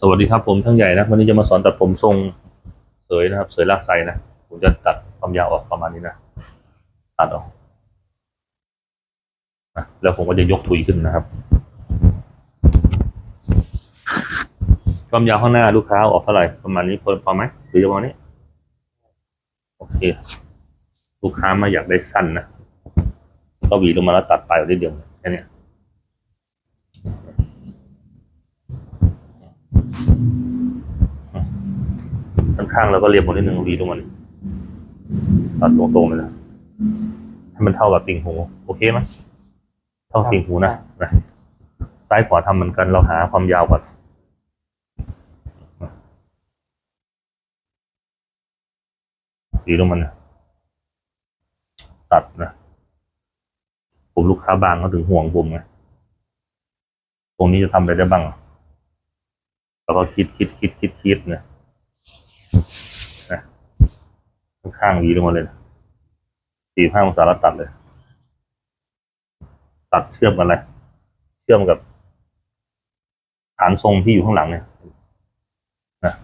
สวัสดีครับผมช่างใหญ่นะวันนี้จะมาสอนตัดผมทรงเสยนะครับ เสยลากไซนะผมจะตัดความยาวออกประมาณนี้นะตัดออกนะแล้วผมก็จะยกถุยขึ้นนะครับ ความยาวข้างหน้าลูกค้าออกเท่าไหร่ประมาณนี้พอพอไหมหรือประมาณนี้ โอเค ลูกค้ามาอยากได้สั้นนะก็หวีลงมาแล้วตัดปลายออกได้เดียวแค่นี้ ข้างๆแล้วก็เรียบหมดนิดนึงวีตรงมันตัดตรงๆเลยนะให้มันเท่ากับติ่งหู โอเคไหมเท่าติ่งหูนะนะซ้ายขวาทำเหมือนกันเราหาความยาวก่อนวีตรงมันนะตัดนะผมลูกค้าบางเขาถึงห่วงผมไงตรงนี้จะทำอะไรได้บ้าง แล้วก็คิดคิดคิดคิดคิดเนี่ย ข้างๆหวีลงมาเลยสี่ห้าองศาแล้วตัดเลย ตัดเชื่อมกันเลยเชื่อมกับฐานทรงที่อยู่ข้างหลังเนี่ยนะ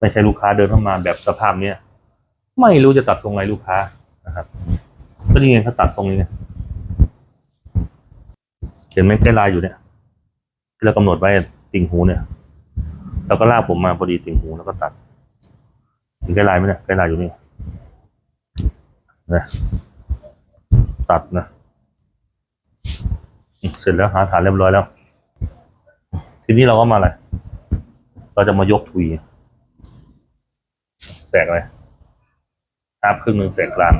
ไม่ใช่ลูกค้าเดินเข้ามาแบบสภาพเนี้ยไม่รู้จะตัดทรงไงลูกค้านะครับก็นี่ไงเขาตัดทรงนี้ไงเห็นไหมใกล้ลายอยู่เนี่ยที่เรากำหนดไว้ติ่งหูเนี่ย แล้วก็ลากผมมาพอดีติ่งหูแล้วก็ตัด เห็นใกล้ลายไหมเนี่ยใกล้ลายอยู่นี่นะตัดนะเสร็จแล้วหาฐานเรียบร้อยแล้ว ทีนี้เราก็มาอะไร เราจะมายกทุยแสกอะไรหาบครึ่งหนึ่งแสกกลาง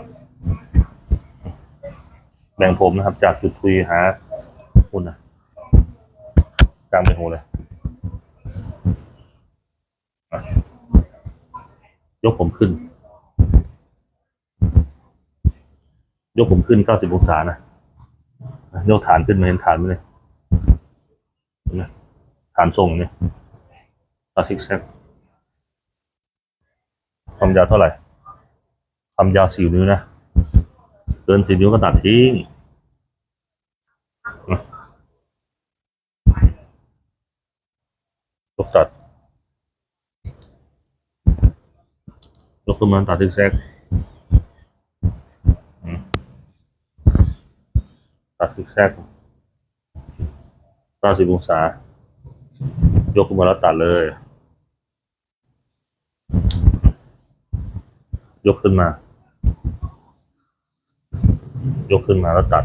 แบ่งผมนะครับ จากจุดทุยหาคุณนะกลางเป็นหูเลย ยกผมขึ้น ยกผมขึ้นเก้าสิบองศานะยกฐานขึ้นมาเห็นฐานไหมเลยนไหมฐานทรงเนี่ยตัดซิกแซกความยาวเท่าไหร่ความยาวสี่นิ้วนะ เกินสี่นิ้วก็ตัดทิ้งนะตัด ยกขึ้นมาตัดซิกแซกอืมตัดซิกแซกเก้าสิบองศา ยกขึ้นมาแล้วตัดเลย ยกขึ้นมา ยกขึ้นมาแล้วตัด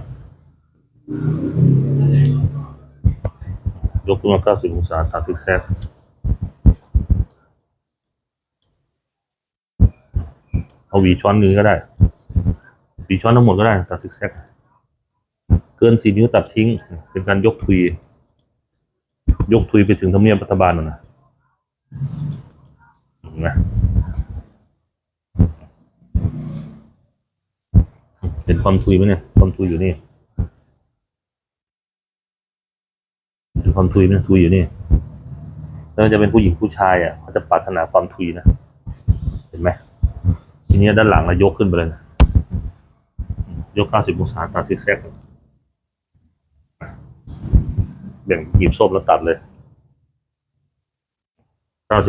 ยกขึ้นมาเก้าสิบองศาตัดซิกแซก เอาหวีช้อนนี้ก็ได้หวีช้อนทั้งหมดก็ได้ตัดซิกแซกเกินสี่นิ้วตัดทิ้ง เป็นการยกทุย ยกทุยไปถึงทำเนียบรัฐบาลนะนะเห็นไหมเห็นความทุยไหมเนี่ย ความทุยอยู่นี่เห็นความทุยไหมทุยอยู่นี่แล้วจะเป็นผู้หญิงผู้ชายอะเขาจะปรารถนาความทุยนะ เห็นไหม ทีนี้ด้านหลังเรายกขึ้นไปเลยนะยก 90 องศาตัดซิกแซกแบ่งหยิบส้มแล้วตัดเลย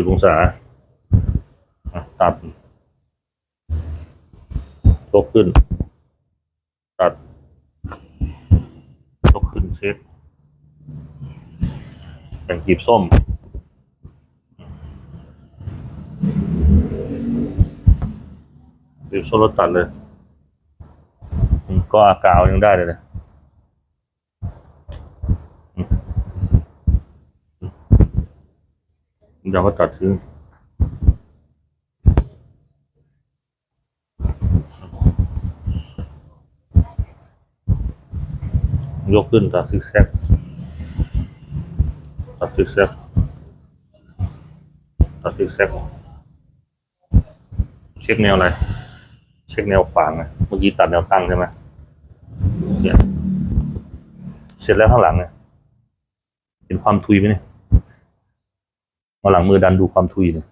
90 องศาตัดยกขึ้น ตัดยกขึ้นเช็คแบ่งหยิบส้ม บีบโซลตัดเลยก็อากาวยังได้เลยนะอืมอืมเดี๋ยวก็ตัดทิ้งยกขึ้นตัดซิกแซกตัดซิกแซกตัดซิกแซกเช็คแนวอะไร เช็คแนวฝางอะเมื่อกี้ตัดแนวตั้งใช่ไหมเนี่ยเสร็จแล้วข้างหลังเนี่ยเห็นความทุยไหมเนี่ยมาหลังมือดันดูความทุยเนี่ย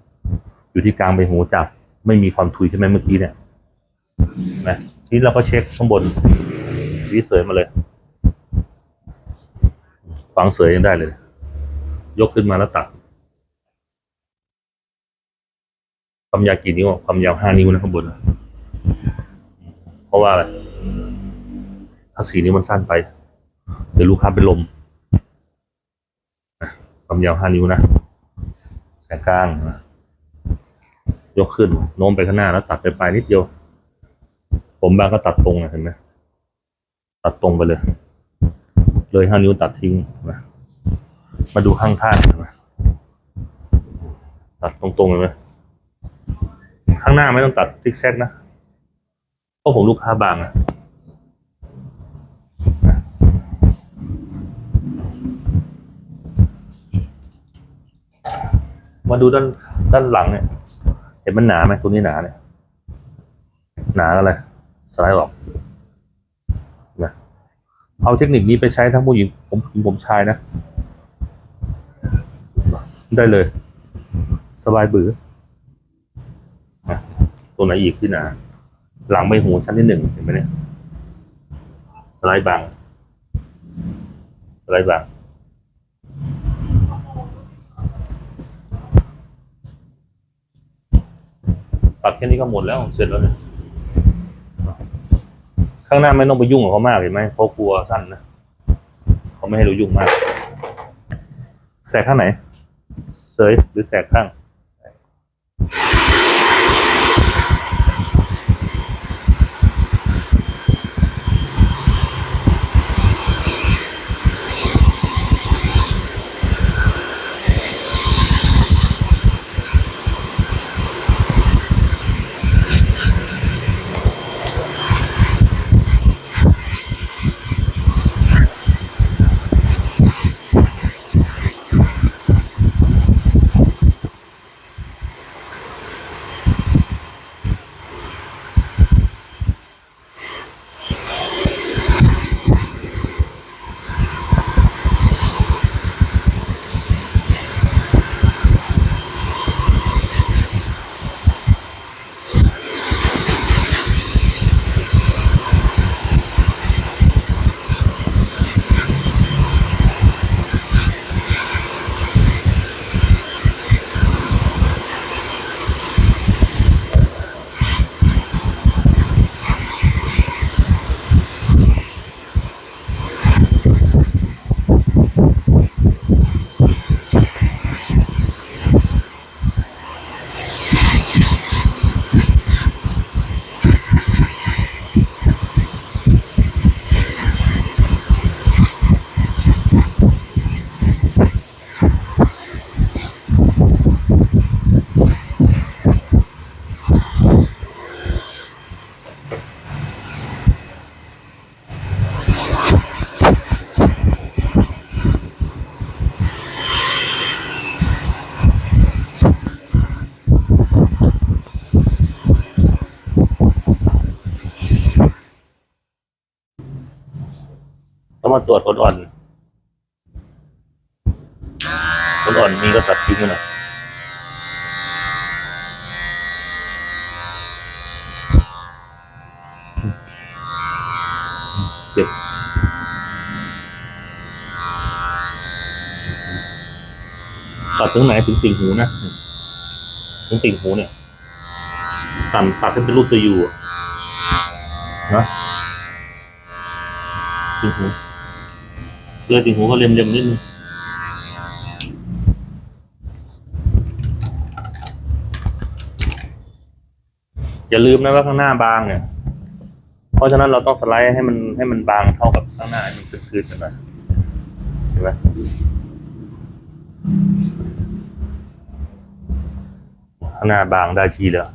อยู่ที่กลางใบหูจับ ไม่มีความทุยใช่ไหมเมื่อกี้เนี่ยนะทีนี้เราก็เช็คข้างบนวิเสยมาเลยฝังเสยยังได้เลย ยกขึ้นมาแล้วตัดความยาวกี่นิ้วความยาวห้านิ้วนะข้างบนอะ ราะว่าอะไรถ้าสีนิ้มันสั้นไป เดี๋ยวลูกค้าเป็นลมความยาวห้านิ้วนะแสกกลางนะยกขึ้นโน้มไปข้างหน้าแล้วตัดไปปลายนิดเดียว ผมบางก็ตัดตรงนะเห็นไหมตัดตรงไปเลย เลยห้านิ้วตัดทิ้งนะมาดูข้างท่านเห็นไหมตัดตรงๆเลยไหมข้างหน้าไม่ต้องตัดซิกแซกนะ พราะผมลูกค้าบางอะมาดูด้านด้านหลังเนี่ย เห็นมันหนาไหมตัวนี้หนาเนี่ย หนาอะไรสไลด์ออกนะเอาเทคนิคนี้ไปใช้ทั้งผู้หญิงผมผมผมชายนะ ได้เลย สบายบือนะตัวไหนอีกที่หนา หลังใบหูชั้นที่หนึ่งเห็นไหมเนี่ยสไลด์บางสไลด์บางตัดแค่นี้ก็หมดแล้วเสร็จแล้วเนี่ยข้างหน้าไม่ต้องไปยุ่งกับเขามากเห็นไหมเขากลัวสั้นนะเขาไม่ให้เรายุ่งมาก แสกข้างไหน เสยหรือแสกข้าง ต้องมาตรวจคนอ่อนคนอ่อนมีก็ตัดทิ้งกันนะเจ็บตัดถึงไหนถึงติ่งหูนะ ถึงติ่งหูเนี่ยตัดตัดให้เป็นรูปตัวยูอะนะติ่งหู เลยติ่งหูก็เล็มเล็มๆนิดนึงอย่าลืมนะว่าข้างหน้าบางเนี่ย เพราะฉะนั้นเราต้องสไลด์ให้มันให้มันบางเท่ากับข้างหน้ามันคืนๆกันหน่อยเห็นไหมข้างหน้าบางได้ทีแล้ว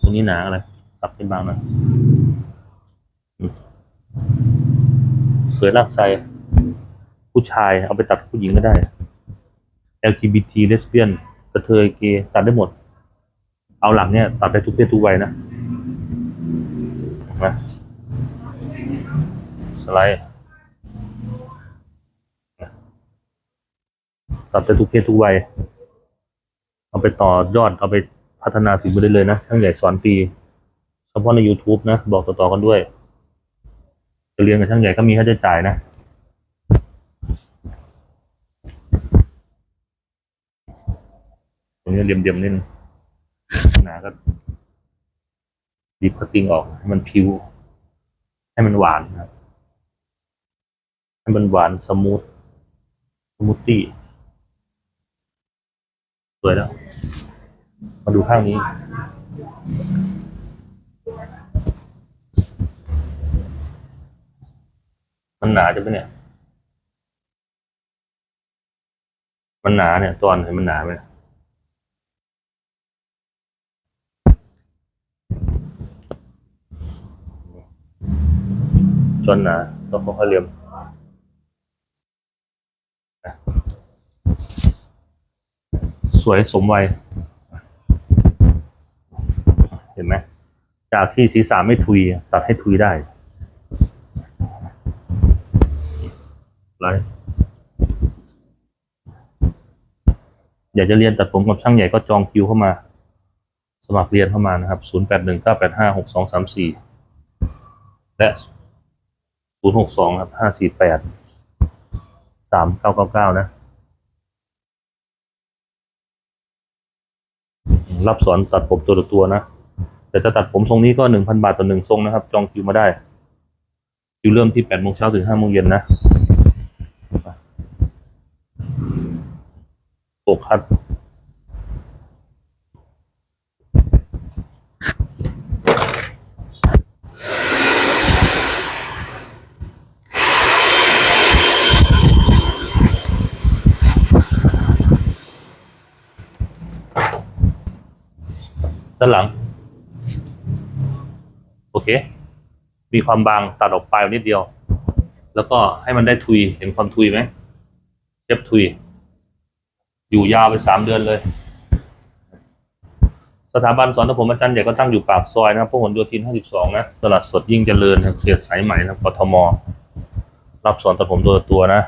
ตรงนี้หนาอะไรสับให้บางนะ สวยลากไซผู้ชายเอาไปตัดผู้หญิงก็ได้ LGBT lesbian กระเทยเกย์ตัดได้หมด เอาหลังเนี่ย ตัดได้ทุกเพศทุกวัยนะนไหมสไลด์ตัดได้ทุกเพศทุกวัย เอาไปต่อยอด เอาไปพัฒนาฝีมือได้เลยนะ ช่างใหญ่สอนฟรี เฉพาะใน YouTube นะ บอกต่อๆกันด้วย เรียนกับช่างใหญ่ก็มีค่าใช้จ่ายนะตรงนี้เรียมๆนิดนึงหนาก็ดีพัตติ้งออกให้มันผิว ให้มันหวานนะครับ ให้มันหวานสมูทสมูทตี้สวยแล้ว มาดูข้างนี้ มันหนาจะไหมเนี่ย มันหนาเนี่ย ตอนเห็นมันหนาไหมจนหนาต้องค่อยๆเรียมสวยสมวัย เห็นไหม จากที่ศีรษะไม่ทุย ตัดให้ทุยได้ ไรอยากจะเรียนตัดผมกับช่างใหญ่ก็จองคิวเข้ามา สมัครเรียนเข้ามานะครับ 0 8 1 9 8 5 6 2 3 4 และศูนย์หกสองครับห้าสี่แปดสามเก้าเก้าเก้านะ รับสอนตัดผมตัวต่อตัวนะ แต่จะตัดผมทรงนี้ก็หนึ่งพันบาทต่อหนึ่งทรงนะครับ จองคิวมาได้ คิวเริ่มที่แปดโมงเช้าถึงห้าโมงเย็นนะ โอกคัดด้านหลัง โอเค มีความบางตัดออกไปนิดเดียว แล้วก็ให้มันได้ทุย เห็นความทุยไหมเจ็บทุย อยู่ยาวไปสามเดือนเลย สถาบันสอนตัดผมอาจารย์ใหญ่ก็ตั้งอยู่ปากซอยนะครับพหลโยธิน 52 นะตลาดสดยิ่งเจริญครับเขตสายใหม่นะกทม รับสอนตัดผมตัวตัวนะ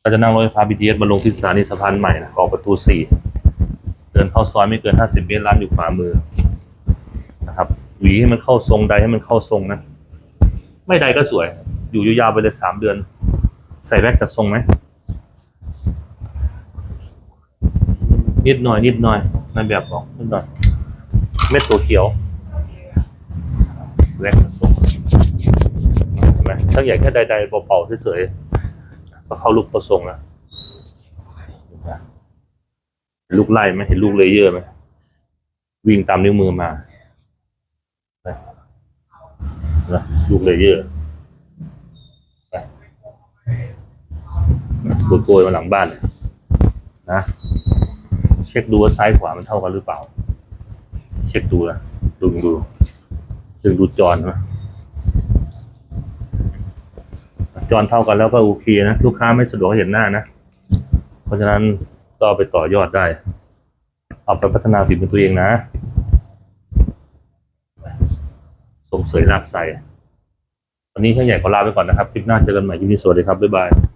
เราจะนั่งรถไฟฟ้า BTS มาลงที่สถานีสะพานใหม่นะออกประตู 4 เดินเข้าซอยไม่เกิน 50 เมตรร้านอยู่ขวามือนะครับ หวีให้มันเข้าทรงใดให้มันเข้าทรงนะ ไม่ใดก็สวย อยู่ยาวๆไปเลยสามเดือน ใส่แว็กจัดทรงไหม นิดหน่อยนิดหน่อยนายแบบบอกนิดหน่อย เม็ดตัวเขียวแว็กจัดทรงเห็นไหมถ้าใหญ่แค่ใดๆเป่าๆเฉยๆก็เข้าลูกประทรงแล้วลูกไล่ไหมเห็นลูกเลเยอร์ไหมวิ่งตามนิ้วมือมานะนะลูกเลเยอร์นะโกยโกยมาหลังบ้านนะ ช็คดูว่าซ้ายขวามันเท่ากันหรือเปล่า เช็คดูนะดึงดูดึงดูจอนนะจอนเท่ากันแล้วก็โอเคนะลูกค้าไม่สะดวกเห็นหน้านะ เพราะฉะนั้นก็ไปต่อยอดได้ เอาไปพัฒนาฝีมือตัวเองนะ ส่งเสริมรักใส่วันนี้ช่างใหญ่ขอลาไปก่อนนะครับ คลิปหน้าเจอกันใหม่คลิปนี้สวัสดีครับ บ๊ายบาย